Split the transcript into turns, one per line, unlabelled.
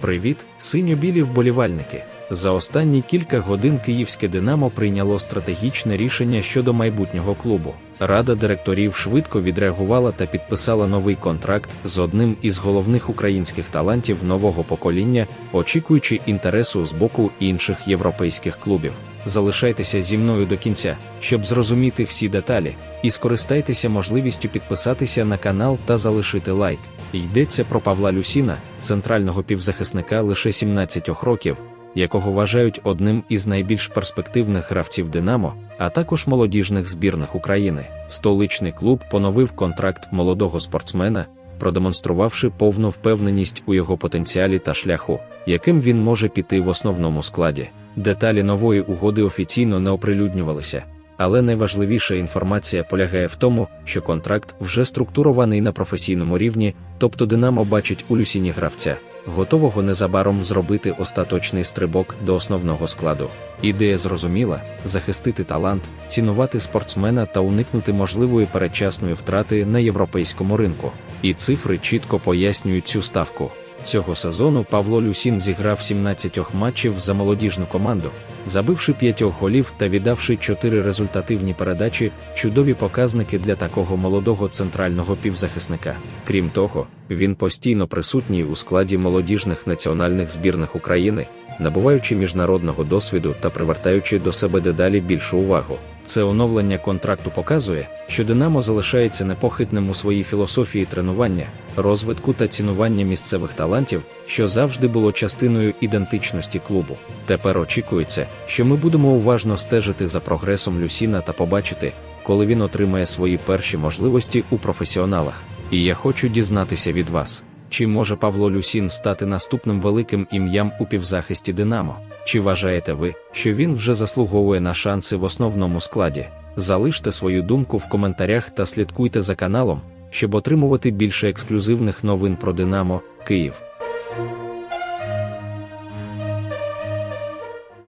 Привіт, синьо-білі вболівальники! За останні кілька годин київське Динамо прийняло стратегічне рішення щодо майбутнього клубу. Рада директорів швидко відреагувала та підписала новий контракт з одним із головних українських талантів нового покоління, очікуючи інтересу з боку інших європейських клубів. Залишайтеся зі мною до кінця, щоб зрозуміти всі деталі, і скористайтеся можливістю підписатися на канал та залишити лайк. Йдеться про Павла Люсіна, центрального півзахисника лише 17 років, якого вважають одним із найбільш перспективних гравців Динамо, а також молодіжних збірних України. Столичний клуб поновив контракт молодого спортсмена, продемонструвавши повну впевненість у його потенціалі та шляху, яким він може піти в основному складі. Деталі нової угоди офіційно не оприлюднювалися. Але найважливіша інформація полягає в тому, що контракт вже структурований на професійному рівні, тобто Динамо бачить у Люсіні гравця, готового незабаром зробити остаточний стрибок до основного складу. Ідея зрозуміла захистити талант, цінувати спортсмена та уникнути можливої передчасної втрати на європейському ринку. І цифри чітко пояснюють цю ставку. Цього сезону Павло Люсін зіграв 17 матчів за молодіжну команду, забивши 5 голів та віддавши 4 результативні передачі, чудові показники для такого молодого центрального півзахисника. Крім того, він постійно присутній у складі молодіжних національних збірних України, набуваючи міжнародного досвіду та привертаючи до себе дедалі більшу увагу. Це оновлення контракту показує, що Динамо залишається непохитним у своїй філософії тренування, розвитку та цінування місцевих талантів, що завжди було частиною ідентичності клубу. Тепер очікується, що ми будемо уважно стежити за прогресом Люсіна та побачити, коли він отримає свої перші можливості у професіоналах. І я хочу дізнатися від вас. Чи може Павло Люсін стати наступним великим ім'ям у півзахисті Динамо? Чи вважаєте ви, що він вже заслуговує на шанси в основному складі? Залиште свою думку в коментарях та слідкуйте за каналом, щоб отримувати більше ексклюзивних новин про Динамо, Київ.